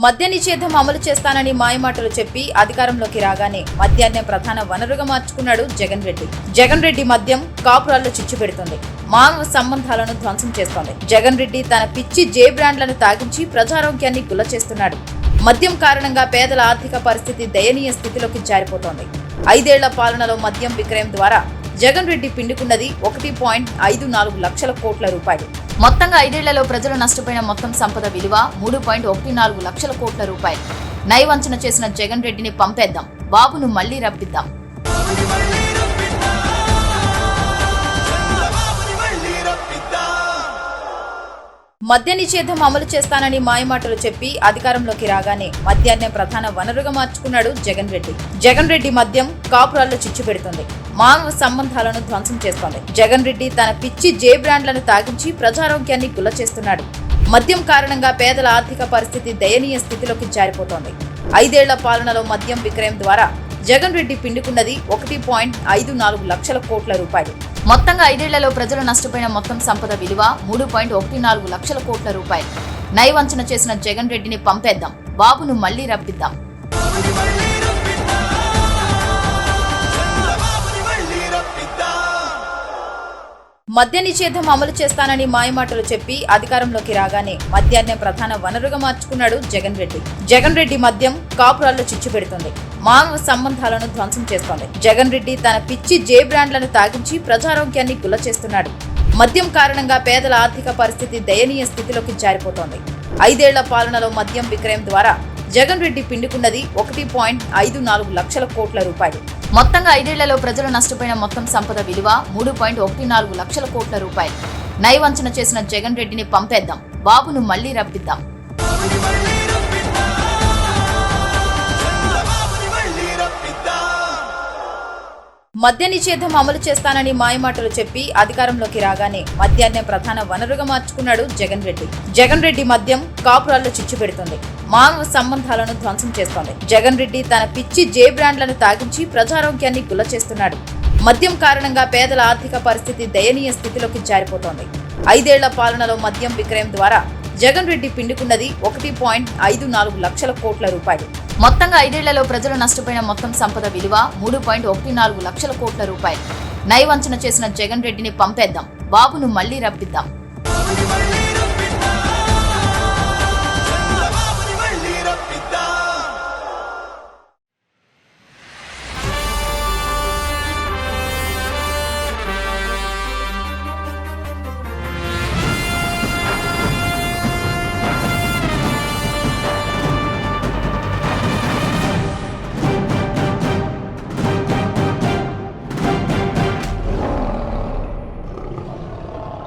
మద్య నిషేధం అమలు చేస్తానని మాయమాటలు చెప్పి అధికారంలోకి రాగానే మద్యాన్నే ప్రధాన వనరుగా మార్చుకున్నాడు జగన్ రెడ్డి. జగన్ రెడ్డి మద్యం కాపురాల్లో చిచ్చు పెడుతుంది. మానవ సంబంధాలను ధ్వంసం చేస్తోంది. జగన్ రెడ్డి తన పిచ్చి జే బ్రాండ్లను తాగించి ప్రజారోగ్యాన్ని గుల్ల చేస్తున్నాడు. మద్యం కారణంగా పేదల ఆర్థిక పరిస్థితి దయనీయ స్థితిలోకి జారిపోతోంది. ఐదేళ్ళ పాలనలో మద్యం విక్రయం ద్వారా జగన్ రెడ్డి పిండుకున్నది ఒకటి పాయింట్ ఐదు నాలుగు లక్షల కోట్ల రూపాయలు. మొత్తంగా ఐదేళ్ళలో ప్రజలు నష్టపోయిన మొత్తం సంపద విలువ మూడు పాయింట్ ఒకటి నాలుగు లక్షల కోట్ల రూపాయలు. నయవంచన చేసిన జగన్ రెడ్డిని పంపేద్దాం. బాబును మళ్ళీ రప్పిద్దాం. మద్య నిషేధం అమలు చేస్తానని మాయమాటలు చెప్పి అధికారంలోకి రాగానే మద్యాన్నే ప్రధాన వనరుగా మార్చుకున్నాడు జగన్ రెడ్డి. జగన్ రెడ్డి మద్యం కాపురాల్లో చిచ్చు పెడుతుంది. మానవ సంబంధాలను ధ్వంసం చేస్తోంది. జగన్ రెడ్డి తన పిచ్చి జే బ్రాండ్లను తాగించి ప్రజారోగ్యాన్ని గుల్ల చేస్తున్నాడు. మద్యం కారణంగా పేదల ఆర్థిక పరిస్థితి దయనీయ స్థితిలోకి జారిపోతోంది. ఐదేళ్ళ పాలనలో మద్యం విక్రయం ద్వారా జగన్ రెడ్డి పిండుకున్నది ఒకటి పాయింట్ ఐదు నాలుగు లక్షల కోట్ల రూపాయలు. మొత్తంగా ఐదేళ్ళలో ప్రజలు నష్టపోయిన మొత్తం సంపద విలువ మూడు పాయింట్ ఒకటి నాలుగు లక్షల కోట్ల రూపాయలు. నయవంచన చేసిన జగన్ రెడ్డిని పంపేద్దాం. బాబును మళ్ళీ రప్పిద్దాం. మద్య నిషేధం అమలు చేస్తానని మాయమాటలు చెప్పి అధికారంలోకి రాగానే మద్యాన్నే ప్రధాన వనరుగా మార్చుకున్నాడు జగన్ రెడ్డి. జగన్ రెడ్డి మద్యం కాపురాల్లో చిచ్చు పెడుతుంది. మానవ సంబంధాలను ధ్వంసం చేస్తోంది. జగన్ రెడ్డి తన పిచ్చి జే బ్రాండ్లను తాగించి ప్రజారోగ్యాన్ని గుల్ల చేస్తున్నాడు. మద్యం కారణంగా పేదల ఆర్థిక పరిస్థితి దయనీయ స్థితిలోకి జారిపోతోంది. ఐదేళ్ళ పాలనలో మద్యం విక్రయం ద్వారా జగన్ రెడ్డి పిండుకున్నది ఒకటి పాయింట్ ఐదు నాలుగు లక్షల కోట్ల రూపాయలు. మొత్తంగా ఐదేళ్ళలో ప్రజలు నష్టపోయిన మొత్తం సంపద విలువ మూడు పాయింట్ ఒకటి నాలుగు లక్షల కోట్ల రూపాయలు. నయవంచన చేసిన జగన్ రెడ్డిని పంపేద్దాం. బాబును మళ్ళీ రప్పిద్దాం. మద్య నిషేధం అమలు చేస్తానని మాయమాటలు చెప్పి అధికారంలోకి రాగానే మద్యాన్నే ప్రధాన వనరుగా మార్చుకున్నాడు జగన్ రెడ్డి. జగన్ రెడ్డి మద్యం కాపురాల్లో చిచ్చు పెడుతుంది. మానవ సంబంధాలను ధ్వంసం చేస్తోంది. జగన్ రెడ్డి తన పిచ్చి జే బ్రాండ్లను తాగించి ప్రజారోగ్యాన్ని గుల్ల చేస్తున్నాడు. మద్యం కారణంగా పేదల ఆర్థిక పరిస్థితి దయనీయ స్థితిలోకి జారిపోతోంది. ఐదేళ్ళ పాలనలో మద్యం విక్రయం ద్వారా జగన్ రెడ్డి పిండుకున్నది ఒకటి పాయింట్ ఐదు నాలుగు లక్షల కోట్ల రూపాయలు. మొత్తంగా ఐదేళ్ళలో ప్రజలు నష్టపోయిన మొత్తం సంపద విలువ మూడు పాయింట్ ఒకటి నాలుగు లక్షల కోట్ల రూపాయలు. నయవంచన చేసిన జగన్ రెడ్డిని పంపేద్దాం. బాబును మళ్ళీ రప్పిద్దాం.